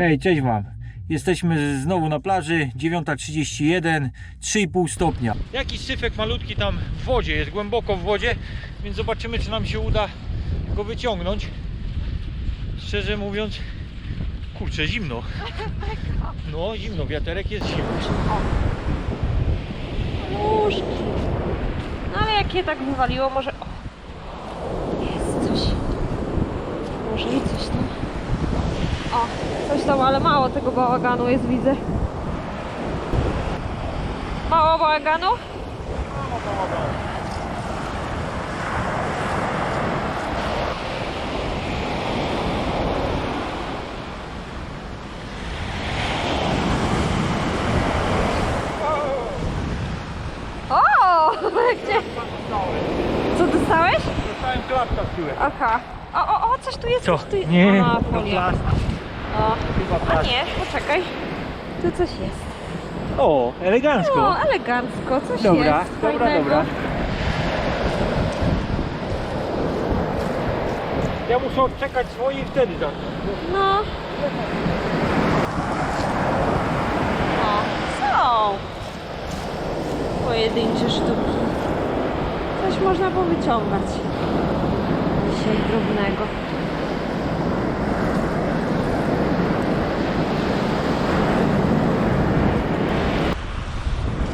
Hej, cześć Wam. Jesteśmy znowu na plaży, 9.31, 3,5 stopnia. Jakiś syfek malutki tam w wodzie, jest głęboko w wodzie, więc zobaczymy czy nam się uda go wyciągnąć. Szczerze mówiąc, kurczę, zimno. No, zimno, wiaterek jest zimny. Nóżki. No ale jak je tak wywaliło, może... O, jest coś. Może i coś tam. O, coś tam, ale mało tego bałaganu jest, widzę. Mało bałaganu? O! Gdzie? Co dostałeś? Dostałem klapka w tyłek. Aha. O, o, o, coś tu jest, Co? coś tu jest. Nie, to plastik. O. A plastik. nie, poczekaj. Tu coś jest. O, elegancko. O, elegancko, coś Dobra, jest dobra, fajnego. dobra. Ja muszę odczekać swoje i wtedy tak. No. O, są. Pojedyncze sztuki. Coś można powyciągać. Dzisiaj drobnego.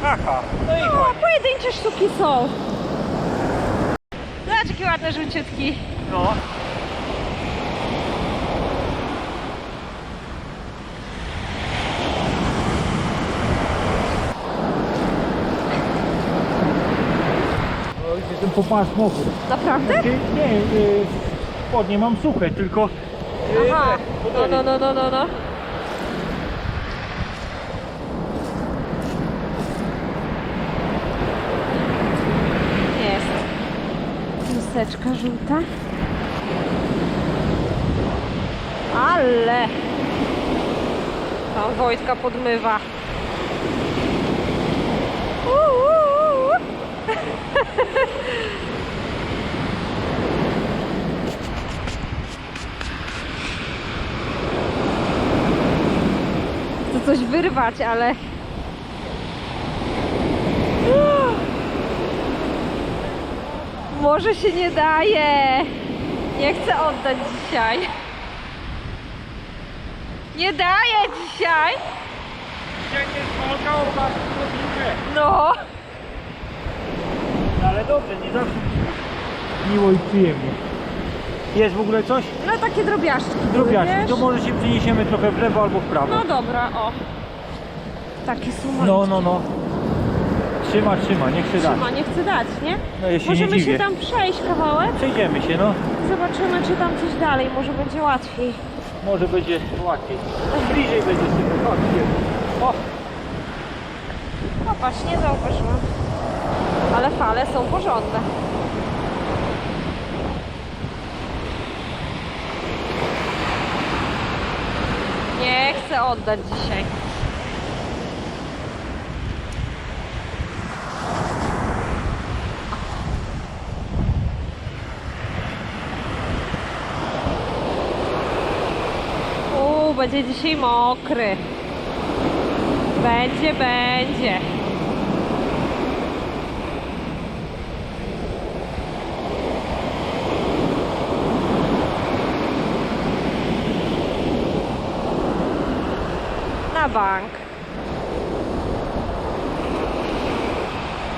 Aha, no i pojedyncze sztuki są. Zobacz, jakie ładne żółciutki. No. Jestem po pas mokry. Naprawdę? Ty- Nie, y, spodnie mam suche, tylko... y, Aha. te, No, no, no, no, no, no. Jest. Chusteczka żółta. Ale! Tam Wojtka podmywa. Uuu. Chcę coś wyrwać, ale... Może się nie daje. Nie chcę oddać dzisiaj. Nie daje dzisiaj. Dzisiaj nie smolka, o pas No. Ale dobrze, nie zawsze miło i przyjemnie. Jest w ogóle coś? No takie drobiażdżki. były, Drobiażdżki, wiesz? to może się przeniesiemy trochę w lewo albo w prawo. No dobra, o. Takie są No, no, no. Trzyma, trzyma, nie chce dać. Trzyma, nie chcę dać, nie? No się Możemy nie dziwię. się tam przejść kawałek. Przejdziemy się, no. Zobaczymy, czy tam coś dalej. Może będzie łatwiej. Może będzie łatwiej. No bliżej będzie sobie. Chodź, idziemy. O, Popatrz, nie zauważyłam. Ale fale są porządne. Nie chcę oddać dzisiaj. Będzie dzisiaj mokry. Będzie, będzie. Na bank.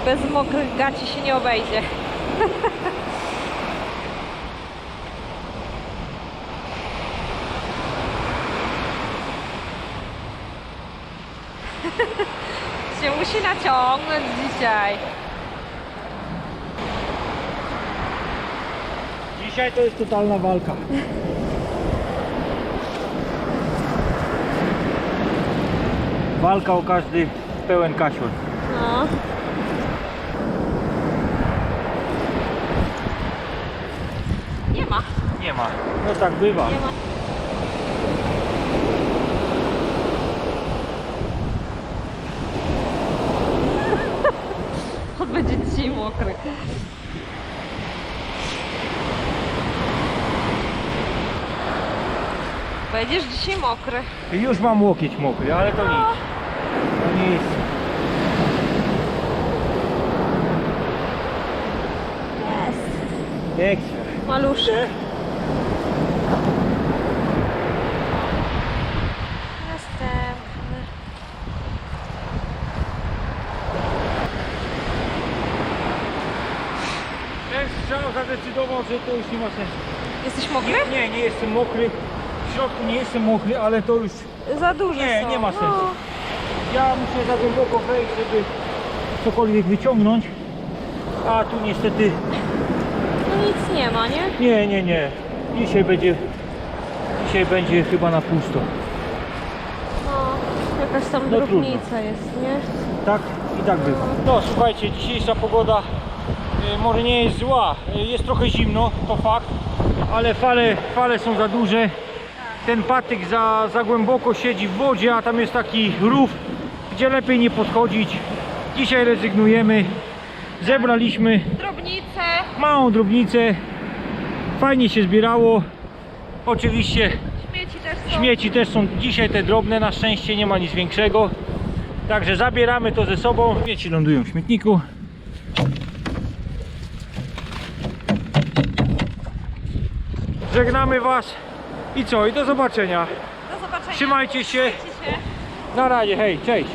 Bez mokrych gaci się nie obejdzie. się musi naciągnąć dzisiaj. dzisiaj to jest totalna walka. Walka o każdy pełen kasior. No. Nie ma. Nie ma. No tak bywa. Nie ma. On będzie dzisiaj mokry. Będziesz dzisiaj mokry. Już mam łokieć mokry, ale to nic. To nic. Jest. Ekstra. Maluszek. Następny. Ten strzał zadecydował, że to już nie ma sensu. Jesteś mokry? Nie, nie jestem mokry. W środku nie jestem mokry, ale to już... Za duże Nie, są. nie ma sensu. No. Ja muszę za głęboko wejść, żeby cokolwiek wyciągnąć. A tu niestety... No nic nie ma, nie? Nie, nie, nie. Dzisiaj będzie... Dzisiaj będzie chyba na pusto. No, jakaś tam No drobnica jest, nie? Tak i tak bywa. No słuchajcie, dzisiejsza pogoda y, może nie jest zła. Y, Jest trochę zimno, to fakt, ale fale, fale są za duże. Ten patyk za, za głęboko siedzi w wodzie, a tam jest taki rów, gdzie lepiej nie podchodzić. Dzisiaj rezygnujemy. Zebraliśmy Drobnice. małą drobnicę. Fajnie się zbierało. Oczywiście Śmieci też są. Śmieci też są dzisiaj te drobne, na szczęście nie ma nic większego. Także zabieramy to ze sobą. Śmieci lądują w śmietniku. Żegnamy Was i co? I do zobaczenia. Do zobaczenia. Trzymajcie się. Trzymajcie się. Na razie, hej, cześć.